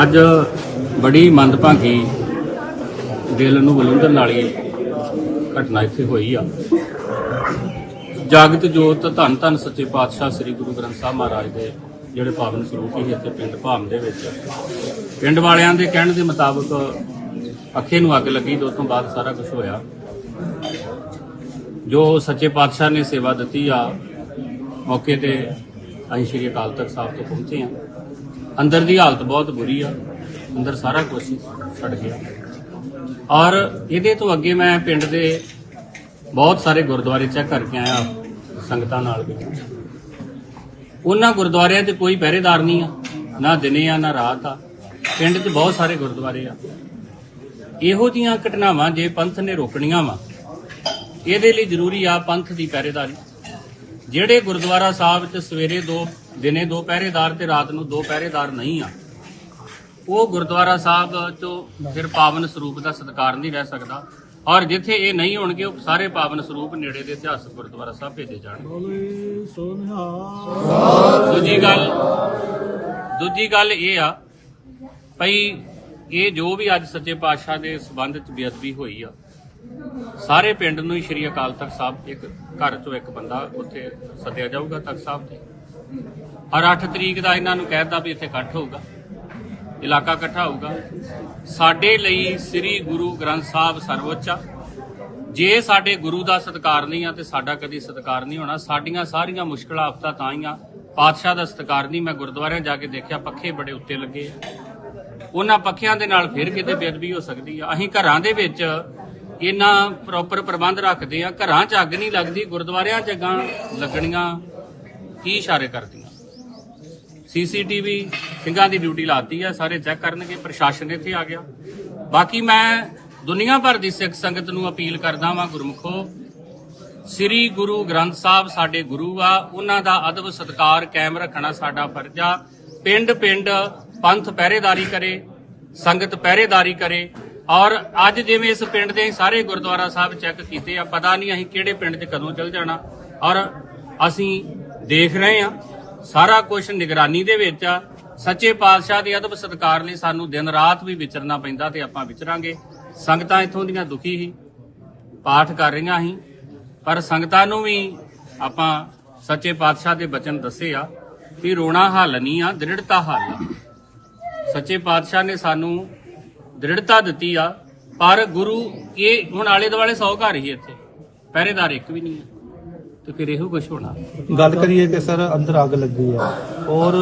ਅੱਜ ਬੜੀ ਮੰਦਭਾਗੀ ਦਿਲ ਨੂੰ ਬਲੁੰਦਰਨ ਵਾਲੀ ਘਟਨਾ ਇੱਥੇ ਹੋਈ ਆ। ਜਾਗਤ ਜੋਤ ਧੰਨ ਧੰਨ ਸੱਚੇ ਪਾਤਸ਼ਾਹ ਸ੍ਰੀ ਗੁਰੂ ਗ੍ਰੰਥ ਸਾਹਿਬ ਮਹਾਰਾਜ ਦੇ ਜਿਹੜੇ ਪਾਵਨ ਸਰੂਪ ਹੀ ਇੱਥੇ ਪਿੰਡ ਭਾਮ ਦੇ ਵਿੱਚ ਪਿੰਡ ਵਾਲਿਆਂ ਦੇ ਕਹਿਣ ਦੇ ਮੁਤਾਬਕ ਅੱਖੇ ਨੂੰ ਅੱਗ ਲੱਗੀ ਤੇ ਉਸ ਤੋਂ ਬਾਅਦ ਸਾਰਾ ਕੁਝ ਹੋਇਆ। ਜੋ ਸੱਚੇ ਪਾਤਸ਼ਾਹ ਨੇ ਸੇਵਾ ਦਿੱਤੀ ਆ, ਮੌਕੇ ਤੇ ਅਸੀਂ ਸ਼੍ਰੀ ਅਕਾਲ ਤਖਤ ਸਾਹਿਬ ਤੋਂ ਪਹੁੰਚੇ ਆ। ਅੰਦਰ ਦੀ ਹਾਲਤ ਬਹੁਤ ਬੁਰੀ ਆ। ਅੰਦਰ ਸਾਰਾ ਕੁਝ ਛੱਡ ਗਿਆ। ਔਰ ਇਹਦੇ ਤੋਂ ਅੱਗੇ ਮੈਂ ਪਿੰਡ ਦੇ ਬਹੁਤ ਸਾਰੇ ਗੁਰਦੁਆਰੇ ਚੈੱਕ ਕਰਕੇ ਆਇਆ ਸੰਗਤਾਂ ਨਾਲ ਵੀ। ਉਹਨਾਂ ਗੁਰਦੁਆਰਿਆਂ ਤੇ ਕੋਈ ਪਹਿਰੇਦਾਰ ਨਹੀਂ ਆ। ਨਾ ਦਿਨੇ ਆ, ਨਾ ਰਾਤ ਆ। ਪਿੰਡ 'ਚ ਬਹੁਤ ਸਾਰੇ ਗੁਰਦੁਆਰੇ ਆ। ਇਹੋ ਜੀਆਂ ਘਟਨਾਵਾਂ ਜੇ ਪੰਥ ਨੇ ਰੋਕਣੀਆਂ ਵਾ, ਇਹਦੇ ਲਈ ਜ਼ਰੂਰੀ ਆ ਪੰਥ ਦੀ ਪਹਿਰੇਦਾਰੀ। ਜਿਹੜੇ ਗੁਰਦੁਆਰਾ ਸਾਹਿਬ 'ਚ ਸਵੇਰੇ ਦੋ ਦਿਨੇ ਦੋ ਪਹਿਰੇਦਾਰ ਤੇ ਰਾਤ ਨੂੰ ਦੋ ਪਹਿਰੇਦਾਰ ਨਹੀਂ ਆ ਉਹ ਗੁਰਦੁਆਰਾ ਸਾਹਿਬ 'ਚੋਂ ਫਿਰ ਪਾਵਨ ਸਰੂਪ ਦਾ ਸਤਿਕਾਰ ਨਹੀਂ ਰਹਿ ਸਕਦਾ। ਔਰ ਜਿੱਥੇ ਇਹ ਨਹੀਂ ਹੋਣਗੇ ਉਹ ਸਾਰੇ ਪਾਵਨ ਸਰੂਪ ਨੇੜੇ ਦੇ ਇਤਿਹਾਸਕ ਗੁਰਦੁਆਰਾ ਸਾਹਿਬ ਭੇਜੇ ਜਾਣਗੇ। ਦੂਜੀ ਗੱਲ ਦੂਜੀ ਗੱਲ ਇਹ ਆ ਭਈ ਇਹ ਜੋ ਵੀ ਅੱਜ ਸੱਚੇ ਪਾਤਸ਼ਾਹ ਦੇ ਸਬੰਧ ਚ ਬੇਅਦਬੀ ਹੋਈ ਆ ਸਾਰੇ ਪਿੰਡ ਨੂੰ ਹੀ ਸ਼੍ਰੀ ਅਕਾਲ ਤਖਤ ਸਾਹਿਬ ਇੱਕ ਘਰ ਚੋਂ ਇੱਕ ਬੰਦਾ ਉੱਥੇ ਸੱਦਿਆ ਜਾਊਗਾ ਤਖਤ ਸਾਹਿਬ ਤੇ। ਔਰ 8 ਤਰੀਕ ਦਾ ਇਹਨਾਂ ਨੂੰ ਕਹਿਤਾ ਵੀ ਇੱਥੇ ਇਕੱਠ ਹੋਊਗਾ, ਇਲਾਕਾ ਇਕੱਠਾ ਹੋਊਗਾ। ਸਾਡੇ ਲਈ ਸ੍ਰੀ ਗੁਰੂ ਗ੍ਰੰਥ ਸਾਹਿਬ ਸਰਵਉੱਚ ਆ। ਜੇ ਸਾਡੇ ਗੁਰੂ ਦਾ ਸਤਿਕਾਰ ਨਹੀਂ ਆ ਤੇ ਸਾਡਾ ਕਦੀ ਸਤਿਕਾਰ ਨਹੀਂ ਹੋਣਾ। ਸਾਡੀਆਂ ਸਾਰੀਆਂ ਮੁਸ਼ਕਲਾਂ, ਆਫਤਾਂ ਤਾਂ ਹੀ ਆ ਪਾਤਸ਼ਾਹ ਦਾ ਸਤਿਕਾਰ ਨਹੀਂ। ਮੈਂ ਗੁਰਦੁਆਰਿਆਂ ਜਾ ਕੇ ਦੇਖਿਆ, ਪੱਖੇ ਬੜੇ ਉੱਤੇ ਲੱਗੇ ਆ। ਉਹਨਾਂ ਪੱਖਿਆਂ ਦੇ ਨਾਲ ਫਿਰ ਕਿਤੇ ਬੇਅਦਬੀ ਹੋ ਸਕਦੀ ਆ। ਅਸੀਂ ਘਰਾਂ ਦੇ ਵਿੱਚ ਇਹਨਾਂ ਪ੍ਰੋਪਰ ਪ੍ਰਬੰਧ ਰੱਖਦੇ ਆ, ਘਰਾਂ 'ਚ ਅੱਗ ਨਹੀਂ ਲੱਗਦੀ, ਗੁਰਦੁਆਰਿਆਂ 'ਚ ਅੱਗਾਂ ਲੱਗਣੀਆਂ, ਕੀ ਇਸ਼ਾਰੇ ਕਰਦੀਆਂ? ਸੀਸੀਟੀਵੀ ਸਿੰਘਾਂ ਦੀ ਡਿਊਟੀ ਲਾਤੀ ਆ, ਸਾਰੇ ਚੈੱਕ ਕਰਨਗੇ, ਪ੍ਰਸ਼ਾਸਨ ਇੱਥੇ ਆ ਗਿਆ। ਬਾਕੀ ਮੈਂ ਦੁਨੀਆ ਭਰ ਦੀ ਸਿੱਖ ਸੰਗਤ ਨੂੰ ਅਪੀਲ ਕਰਦਾ ਵਾਂ, ਗੁਰਮੁਖੋ, ਸ੍ਰੀ ਗੁਰੂ ਗ੍ਰੰਥ ਸਾਹਿਬ ਸਾਡੇ ਗੁਰੂ ਆ, ਉਹਨਾਂ ਦਾ ਅਦਬ ਸਤਕਾਰ ਕਾਇਮ ਰੱਖਣਾ ਸਾਡਾ ਫਰਜ਼ ਆ। ਪਿੰਡ ਪਿੰਡ ਪੰਥ ਪਹਿਰੇਦਾਰੀ ਕਰੇ, ਸੰਗਤ ਪਹਿਰੇਦਾਰੀ ਕਰੇ ਔਰ ਅੱਜ ਜਿਵੇਂ ਇਸ ਪਿੰਡ ਦੇ ਸਾਰੇ ਗੁਰਦੁਆਰਾ ਸਾਹਿਬ ਚੈੱਕ ਕੀਤੇ ਆ, ਪਤਾ ਨਹੀਂ ਅਸੀਂ ਕਿਹੜੇ ਪਿੰਡ 'ਚ ਕਦੋਂ ਚੱਲ ਜਾਣਾ। ਔਰ ਅਸੀਂ ਦੇਖ ਰਹੇ ਆ, ਸਾਰਾ ਕੁਝ ਨਿਗਰਾਨੀ ਦੇ ਵਿੱਚ ਆ। ਸੱਚੇ ਪਾਤਸ਼ਾਹ ਦੇ ਅਦਬ ਸਤਕਾਰ ਲਈ ਸਾਨੂੰ ਦਿਨ ਰਾਤ ਵੀ ਵਿਚਰਨਾ ਪੈਂਦਾ ਤੇ ਆਪਾਂ ਵਿਚਰਾਂਗੇ। ਸੰਗਤਾਂ ਇੱਥੋਂ ਦੀਆਂ ਦੁਖੀ ਸੀ ਪਾਠ ਕਰ ਰਹੀਆਂ ਸੀ ਪਰ ਸੰਗਤਾਂ ਨੂੰ ਵੀ ਆਪਾਂ ਸੱਚੇ ਪਾਤਸ਼ਾਹ ਦੇ ਬਚਨ ਦੱਸੇ ਆ ਵੀ ਰੋਣਾ ਹੱਲ ਨਹੀਂ ਆ, ਦ੍ਰਿੜਤਾ ਹੱਲ ਆ। ਸੱਚੇ ਪਾਤਸ਼ਾਹ ਨੇ ਸਾਨੂੰ ਦ੍ਰਿੜਤਾ ਦਿੱਤੀ ਆ ਪਰ ਗੁਰੂ ਇਹ ਹੁਣ ਆਲੇ ਦੁਆਲੇ 100 ਘਰ ਹੀ ਇੱਥੇ। ਪਹਿਰੇਦਾਰ ਇੱਕ ਵੀ ਨਹੀਂ ਹੈ। ਤੇ ਫਿਰ ਇਹੋ ਕੁਝ ਹੋਣਾ। ਗੱਲ ਕਰੀਏ ਕਿ ਸਰ ਅੰਦਰ ਅੱਗ ਲੱਗੀ ਹੈ ਔਰ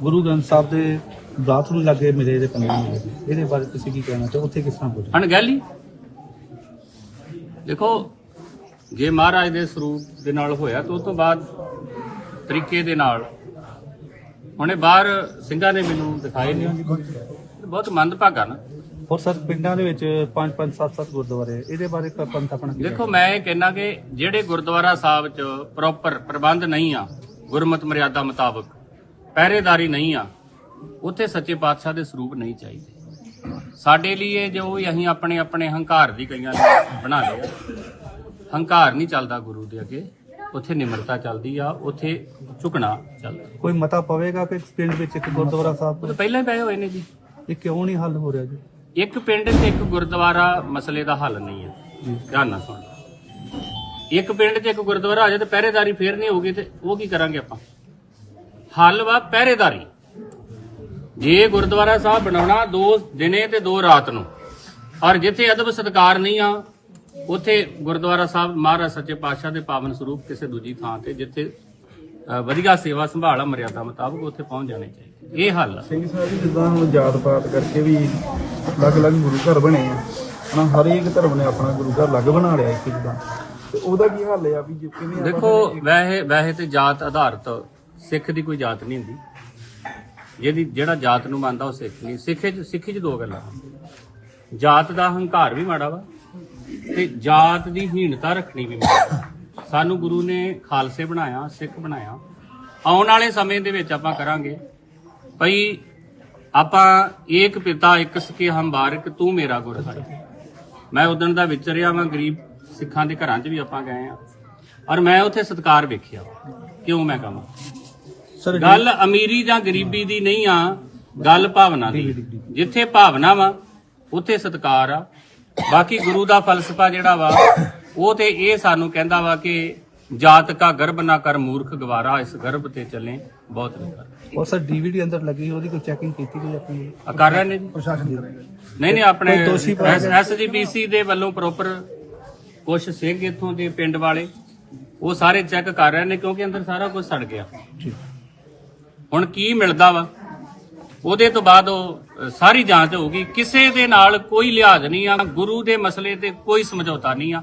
ਗੁਰੂ ਗ੍ਰੰਥ ਸਾਹਿਬ ਦੇ ਬਾਥਰੂਮ ਲੱਗੇ ਮਿਲੇ ਦੇ ਪੰਨੇ ਮਿਲੇ। ਇਹਦੇ ਬਾਰੇ ਤੁਸੀਂ ਕੀ ਕਹਿਣਾ ਚਾਹੋ? ਉੱਥੇ ਕਿਸ ਤਰ੍ਹਾਂ ਕੁਝ ਅਣਗਹਿਲੀ ਦੇਖੋ ਜੇ ਮਹਾਰਾਜ ਦੇ ਸਰੂਪ ਦੇ ਨਾਲ ਹੋਇਆ ਤਾਂ ਉਸ ਤੋਂ ਬਾਅਦ ਤਰੀਕੇ ਦੇ ਨਾਲ। ਹੁਣੇ ਬਾਹਰ ਸਿੰਘਾਂ ਨੇ ਮੈਨੂੰ ਦਿਖਾਏ ਨੇ। ਬਹੁਤ ਮੰਦਭਾਗਾ ਨਾ। ਔਰ ਸਰ ਪਿੰਡਾਂ ਦੇ ਵਿੱਚ 5 5 7 7 ਗੁਰਦੁਆਰੇ ਇਹਦੇ ਬਾਰੇ ਪੰਥ ਆਪਣਾ ਕੀ ਦੇਖੋ ਮੈਂ ਇਹ ਕਹਿਣਾ ਕਿ ਜਿਹੜੇ ਗੁਰਦੁਆਰਾ ਸਾਹਿਬ 'ਚ ਪ੍ਰੋਪਰ ਪ੍ਰਬੰਧ ਨਹੀਂ ਆ ਗੁਰਮਤ ਮਰਿਆਦਾ ਮੁਤਾਬਕ ਪਹਿਰੇਦਾਰੀ ਨਹੀਂ ਆ ਉੱਥੇ ਸੱਚੇ ਪਾਤਸ਼ਾਹ ਦੇ ਸਰੂਪ ਨਹੀਂ ਚਾਹੀਦੇ। ਸਾਡੇ ਲਈ ਇਹ ਜੋ ਵੀ ਅਸੀਂ ਆਪਣੇ ਆਪਣੇ ਹੰਕਾਰ ਦੀ ਕਈਆਂ ਨੇ ਬਣਾ ਲਿਆ ਹੰਕਾਰ ਨਹੀਂ ਚੱਲਦਾ ਗੁਰੂ ਦੇ ਅੱਗੇ ਉੱਥੇ ਨਿਮਰਤਾ ਚੱਲਦੀ ਆ ਉੱਥੇ ਝੁਕਣਾ ਚੱਲਦਾ। ਕੋਈ ਮਤਾ ਪਵੇਗਾ ਕਿ ਪਿੰਡ ਵਿੱਚ ਇੱਕ ਗੁਰਦੁਆਰਾ ਸਾਹਿਬ ਪਹਿਲਾਂ ਹੀ ਪਏ ਹੋਏ ਨੇ ਜੀ। ਇਹ ਕਿਉਂ ਨਹੀਂ ਹੱਲ ਹੋ ਰਿਹਾ ਜੀ? ਇੱਕ ਪਿੰਡ ਤੇ ਇੱਕ ਗੁਰਦੁਆਰਾ ਮਸਲੇ ਦਾ ਹੱਲ ਨਹੀਂ ਹੈ। ਧਿਆਨ ਨਾਲ ਸੁਣ। ਇੱਕ ਪਿੰਡ 'ਚ ਇੱਕ ਗੁਰਦੁਆਰਾ ਆ ਜਾਏ ਤੇ ਪਹਿਰੇਦਾਰੀ ਫੇਰ ਨਹੀਂ ਹੋਊਗੀ ਤੇ ਉਹ ਕੀ ਕਰਾਂਗੇ ਆਪਾਂ? ਹੱਲ ਵਾ ਪਹਿਰੇਦਾਰੀ। ਜੇ ਗੁਰਦੁਆਰਾ ਸਾਹਿਬ ਬਣਾਉਣਾ ਦੋ ਦਿਨੇ ਤੇ ਦੋ ਰਾਤ ਨੂੰ ਔਰ ਜਿੱਥੇ ਅਦਬ ਸਤਕਾਰ ਨਹੀਂ ਆ ਉੱਥੇ ਗੁਰਦੁਆਰਾ ਸਾਹਿਬ ਮਹਾਰਾਜ ਸੱਚੇ ਪਾਤਸ਼ਾਹ ਦੇ ਪਾਵਨ ਸਰੂਪ ਕਿਸੇ ਦੂਜੀ ਥਾਂ ਤੇ ਜਿੱਥੇ ਵਧੀਆ ਸੇਵਾ ਸੰਭਾਲ ਆ ਮਰਿਆਦਾ ਮੁਤਾਬਕ ਉੱਥੇ ਪਹੁੰਚ ਜਾਣੇ ਚਾਹੀਦੇ। ਇਹ ਹੱਲ ਆ। ਸਿੰਘ ਸਾਹਿਬ ਜੀ ਜਿੱਦਾਂ ਹੁਣ ਜਾਤ ਪਾਤ ਕਰਕੇ ਵੀ ਅਲੱਗ-ਅਲੱਗ ਗੁਰੂ ਘਰ ਬਣੇ ਆ ਹਨਾ ਹਰੇਕ ਧਰਮ ਨੇ ਆਪਣਾ ਗੁਰੂ ਘਰ ਅਲੱਗ ਬਣਾ ਲਿਆ ਇੱਕ ਜਿੱਦਾਂ। ਤੇ ਉਹਦਾ ਕੀ ਹੱਲ ਆ ਵੀ ਜੇ ਕਿਵੇਂ ਆਪਾਂ ਦੇਖੋ ਵੈਸੇ ਵੈਸੇ ਤੇ ਜਾਤ ਆਧਾਰਿਤ ਸਿੱਖ ਦੀ ਕੋਈ ਜਾਤ ਨਹੀਂ ਹੁੰਦੀ। ਜਿਹਦੀ ਜਿਹੜਾ ਜਾਤ ਨੂੰ ਮੰਨਦਾ ਉਹ ਸਿੱਖ ਨਹੀਂ। ਸਿੱਖੇ ਚ ਸਿੱਖੀ ਚ ਦੋ ਗੱਲਾਂ। ਜਾਤ ਦਾ ਹੰਕਾਰ ਵੀ ਮਾੜਾ ਵਾ ਤੇ ਜਾਤ ਦੀ ਹੀਣਤਾ ਰੱਖਣੀ ਵੀ ਮਾੜਾ। ਸਾਨੂੰ ਗੁਰੂ ਨੇ ਖਾਲਸੇ ਬਣਾਇਆ ਸਿੱਖ ਬਣਾਇਆ। ਆਉਣ ਵਾਲੇ ਸਮੇਂ ਦੇ ਵਿੱਚ ਆਪਾਂ ਕਰਾਂਗੇ ਭਈ ਆਪਾਂ ਏਕ ਪਿਤਾ ਇੱਕ ਸਕੇ ਹਮ ਬਾਰਕ ਤੂੰ ਮੇਰਾ ਗੁਰ ਹੈ ਮੈਂ ਉਦੋਂ ਦਾ ਵਿਚਰਿਆ ਮੈਂ ਗਰੀਬ ਸਿੱਖਾਂ ਦੇ ਘਰਾਂ 'ਚ ਵੀ ਆਪਾਂ ਗਏ ਆ। ਔਰ ਮੈਂ ਉੱਥੇ ਸਤਕਾਰ ਵੇਖਿਆ ਕਿਉਂ ਮੈਂ ਕਹਾਂ? ਸਰ ਗੱਲ ਅਮੀਰੀ ਜਾਂ ਗਰੀਬੀ ਦੀ ਨਹੀਂ ਆ ਗੱਲ ਭਾਵਨਾ ਦੀ। ਜਿੱਥੇ ਭਾਵਨਾ ਵਾ ਉੱਥੇ ਸਤਕਾਰ ਆ। ਬਾਕੀ ਗੁਰੂ ਦਾ ਫਲਸਫਾ ਜਿਹੜਾ ਵਾ ਉਹ ਤੇ ਇਹ ਸਾਨੂੰ ਕਹਿੰਦਾ ਵਾ ਕਿ ਜਾਤ ਕਾ ਗਰਭ ਨਾ ਕਰ ਮੂਰਖ ਗਵਾਰਾ ਇਸ ਗਰਭ ਤੇ ਚੱਲੇ ਬਹੁਤ ਵਿਕਾਰ ਔਰ ਸਰ ਡੀਵੀਡੀ ਅੰਦਰ ਲੱਗੀ ਉਹਦੀ ਕੋਈ ਚੈਕਿੰਗ ਕੀਤੀ ਗਈ ਆਪਣੀ ਆ ਕਰ ਰਹੇ ਨੇ ਜੀ? ਪ੍ਰਸ਼ਾਸਨ ਕਰੇਗਾ ਨਹੀਂ ਨਹੀਂ ਆਪਣੇ ਕੋਈ ਦੋਸ਼ੀ ਪਾਇਆ ਗਿਆ? ਐਸਜੀਪੀਸੀ ਦੇ ਵੱਲੋਂ ਪ੍ਰੋਪਰ ਕੁਝ ਸਿੰਘ ਇੱਥੋਂ ਦੇ ਪਿੰਡ ਵਾਲੇ ਉਹ ਸਾਰੇ ਚੈੱਕ ਕਰ ਰਹੇ ਨੇ ਕਿਉਂਕਿ ਅੰਦਰ ਸਾਰਾ ਕੁਝ ਸੜ ਗਿਆ। ਹੁਣ ਕੀ ਮਿਲਦਾ ਵਾ? ਉਹਦੇ ਤੋਂ ਬਾਅਦ ਉਹ ਅ, ਸਾਰੀ ਜਾਂਚ ਹੋਊਗੀ। ਕਿਸੇ ਦੇ ਨਾਲ ਕੋਈ ਲਿਹਾਜ਼ ਨਹੀਂ ਆ ਗੁਰੂ ਦੇ ਮਸਲੇ ਤੇ ਕੋਈ ਸਮਝੌਤਾ ਨਹੀਂ ਆ।